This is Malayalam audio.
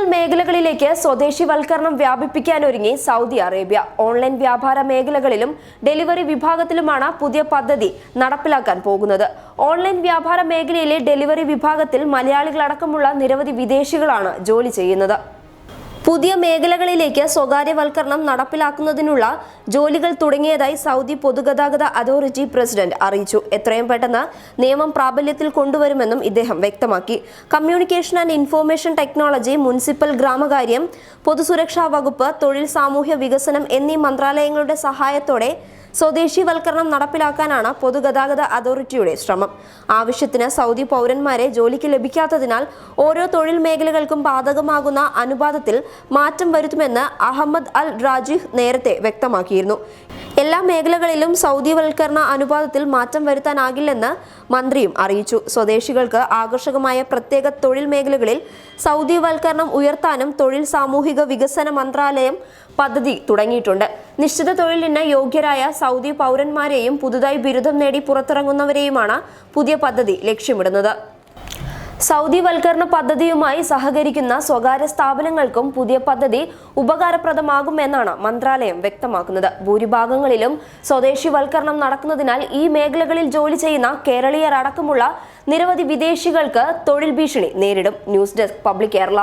കൂടുതൽ മേഖലകളിലേക്ക് സ്വദേശിവൽക്കരണം വ്യാപിപ്പിക്കാനൊരുങ്ങി സൗദി അറേബ്യ. ഓൺലൈൻ വ്യാപാര മേഖലകളിലും ഡെലിവറി വിഭാഗത്തിലുമാണ് പുതിയ പദ്ധതി നടപ്പിലാക്കാൻ പോകുന്നത്. ഓൺലൈൻ വ്യാപാര മേഖലയിലെ ഡെലിവറി വിഭാഗത്തിൽ മലയാളികളടക്കമുള്ള നിരവധി വിദേശികളാണ് ജോലി ചെയ്യുന്നത്. പുതിയ മേഖലകളിലേക്ക് സ്വകാര്യവൽക്കരണം നടപ്പിലാക്കുന്നതിനുള്ള ജോലികൾ തുടങ്ങിയതായി സൗദി പൊതുഗതാഗത അതോറിറ്റി പ്രസിഡന്റ് അറിയിച്ചു. എത്രയും പെട്ടെന്ന് നിയമം പ്രാബല്യത്തിൽ കൊണ്ടുവരുമെന്നും ഇദ്ദേഹം വ്യക്തമാക്കി. Communication and information technology municipal ഗ്രാമകാര്യം പൊതുസുരക്ഷാ വകുപ്പ് തൊഴിൽ സാമൂഹ്യ വികസനം എന്നീ മന്ത്രാലയങ്ങളുടെ സഹായത്തോടെ സ്വദേശിവൽക്കരണം നടപ്പിലാക്കാനാണ് പൊതുഗതാഗത അതോറിറ്റിയുടെ ശ്രമം. ആവശ്യത്തിന് സൗദി പൗരന്മാരെ ജോലിക്ക് ലഭിക്കാത്തതിനാൽ ഓരോ തൊഴിൽ മേഖലകൾക്കും ബാധകമാകുന്ന അനുപാതത്തിൽ മാറ്റം വരുത്തുമെന്ന് അഹമ്മദ് അൽ റാജിഹ് നേരത്തെ വ്യക്തമാക്കിയിരുന്നു. എല്ലാ മേഖലകളിലും സൗദിവൽക്കരണ അനുപാതത്തിൽ മാറ്റം വരുത്താനാകില്ലെന്ന് മന്ത്രിയും അറിയിച്ചു. സ്വദേശികൾക്ക് ആകർഷകമായ പ്രത്യേക തൊഴിൽ മേഖലകളിൽ സൗദിവൽക്കരണം ഉയർത്താനും തൊഴിൽ സാമൂഹിക വികസന മന്ത്രാലയം പദ്ധതി തുടങ്ങിയിട്ടുണ്ട്. നിശ്ചിത തൊഴിലിന് യോഗ്യരായ സൗദി പൗരന്മാരെയും പുതുതായി ബിരുദം നേടി പുറത്തിറങ്ങുന്നവരെയുമാണ് പുതിയ പദ്ധതി ലക്ഷ്യമിടുന്നത്. സൗദിവൽക്കരണ പദ്ധതിയുമായി സഹകരിക്കുന്ന സ്വകാര്യ സ്ഥാപനങ്ങൾക്കും പുതിയ പദ്ധതി ഉപകാരപ്രദമാകുമെന്നാണ് മന്ത്രാലയം വ്യക്തമാക്കുന്നത്. ഭൂരിഭാഗങ്ങളിലും സ്വദേശിവൽക്കരണം നടക്കുന്നതിനാൽ ഈ മേഖലകളിൽ ജോലി ചെയ്യുന്ന കേരളീയർ അടക്കമുള്ള നിരവധി വിദേശികൾക്ക് തൊഴിൽ ഭീഷണി നേരിടും. News desk public Kerala.